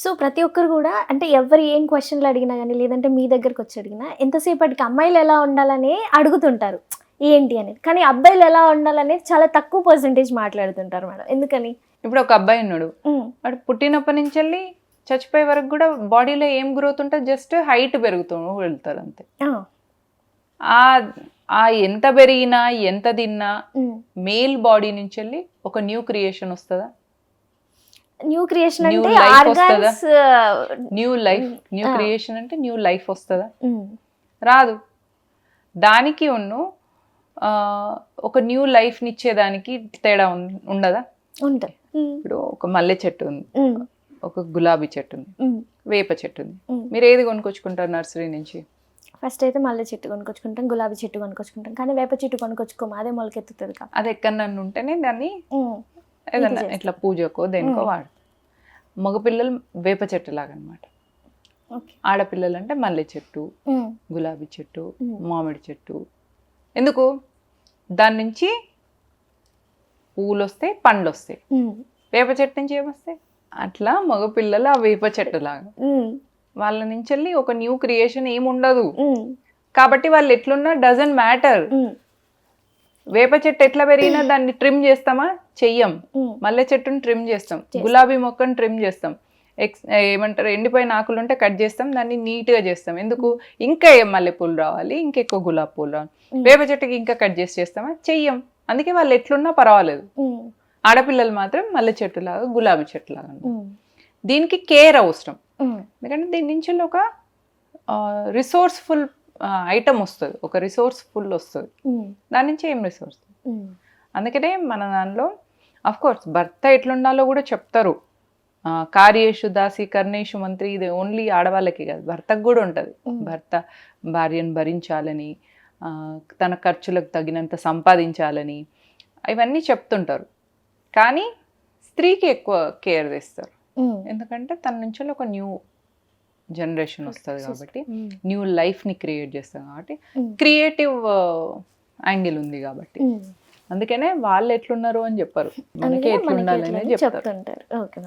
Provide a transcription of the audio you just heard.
So ప్రతి ఒక్కరు కూడా అంటే ఎవరు ఏం క్వశ్చన్లు అడిగినా కానీ లేదంటే మీ దగ్గరకు వచ్చి అడిగినా ఎంతసేపటికి అమ్మాయిలు ఎలా ఉండాలని అడుగుతుంటారు. ఏంటి అనేది. కానీ అబ్బాయిలు ఎలా ఉండాలనేది చాలా తక్కువ పర్సంటేజ్ మాట్లాడుతుంటారు మేడం. ఎందుకని? ఇప్పుడు ఒక అబ్బాయి ఉన్నాడు. వాడు పుట్టినప్పటి నుంచి వెళ్ళి చచ్చిపోయే వరకు కూడా బాడీలో ఏం గ్రోత్ ఉంటే జస్ట్ హైట్ పెరుగుతూ వెళ్తారు అంతే. ఆ, ఎంత పెరిగినా ఎంత తిన్నా. మేల్ బాడీ నుంచి వెళ్ళి ఒక న్యూ క్రియేషన్ వస్తుందా? న్యూ క్రియేషన్ అంటే organs new life new. Creation అంటే న్యూ లైఫ్ వస్తుందా? రాదు. దానికి ఉన్ను ఒక న్యూ లైఫ్ని ఇచ్చేదానికి తేడా ఉండదా? ఉంటుంది. ఇప్పుడు ఒక మల్లె చెట్టు ఉంది. ఒక గులాబీ చెట్టు ఉంది. వేప చెట్టు ఉంది. మీరు ఏది కొనుక్కొచ్చుకుంటారు నర్సరీ నుంచి? ఫస్ట్ అయితే మల్లె చెట్టు కొనుక్కొచ్చుకుంటాం గులాబీ చెట్టు కొనుక్కొచ్చుకుంటాం. కానీ వేప చెట్టు కొనుక్కొచ్చుకోము అదే మొలకెత్తుతుంది కాబట్టి. అది ఎక్కడన్నా ఉంటేనే దాన్ని ఏదన్నా. ఇట్లా పూజకో దేనికో మ్మ్. వాడు మగపిల్లలు వేప చెట్టు లాగా అనమాట ఆడపిల్లలు అంటే మల్లె చెట్టు గులాబీ చెట్టు మ్మ్. మామిడి చెట్టు. ఎందుకు? దాని నుంచి పువ్వులు వస్తాయి పండ్లు వస్తాయి వేప చెట్టు నుంచి ఏమొస్తాయి? అట్లా మగపిల్లలు ఆ వేప చెట్టు లాగా. వాళ్ళ నుంచి వెళ్ళి ఒక న్యూ క్రియేషన్ ఏమి ఉండదు కాబట్టి వాళ్ళు ఎట్లున్నా డజన్ మ్యాటర్. వేప చెట్టు ఎట్లా పెరిగినా దాన్ని ట్రిమ్ చేస్తామా? చెయ్యం. మల్లె చెట్టుని ట్రిమ్ చేస్తాం. గులాబీ మొక్కను ట్రిమ్ చేస్తాం. ఎక్స్ ఏమంటారు ఎండిపోయిన ఆకులు ఉంటే కట్ చేస్తాం దాన్ని నీట్గా చేస్తాం. ఎందుకు? ఇంకా ఏం మల్లె పూలు రావాలి ఇంకెక్కువ గులాబీ పూలు రావాలి. వేప చెట్టుకి ఇంకా కట్ చేసి చేస్తామా? చెయ్యం. అందుకే వాళ్ళు ఎట్లున్నా పర్వాలేదు. ఆడపిల్లలు మాత్రం మల్లె చెట్టులాగా గులాబీ చెట్టులాగా దీనికి కేర్ అవసరం. ఎందుకంటే దీని నుంచి ఒక రిసోర్స్ఫుల్ ఐటమ్ వస్తుంది. ఒక రిసోర్స్ఫుల్ వస్తుంది. దాని నుంచి ఏం రిసోర్స్ అందుకనే మన దానిలో కోర్స్ భర్త ఎట్లుండాలో కూడా చెప్తారు. కార్యేషు దాసి కర్ణేషు మంత్రి ఇది ఓన్లీ ఆడవాళ్ళకి కాదు భర్తకు కూడా ఉంటుంది. భర్త భార్యను భరించాలని తన ఖర్చులకు తగినంత సంపాదించాలని ఇవన్నీ చెప్తుంటారు. కానీ స్త్రీకి ఎక్కువ కేర్ చేస్తారు ఉమ్, ఎందుకంటే తన నుంచి ఒక న్యూ జనరేషన్ వస్తుంది కాబట్టి న్యూ లైఫ్ని క్రియేట్ చేస్తాం కాబట్టి క్రియేటివ్ యాంగిల్ ఉంది కాబట్టి. అందుకనే వాళ్ళు ఎట్లున్నారు అని చెప్పారు. మనకి ఎట్లుండాలి చెప్తారు. చెప్తుంటారు. ఓకే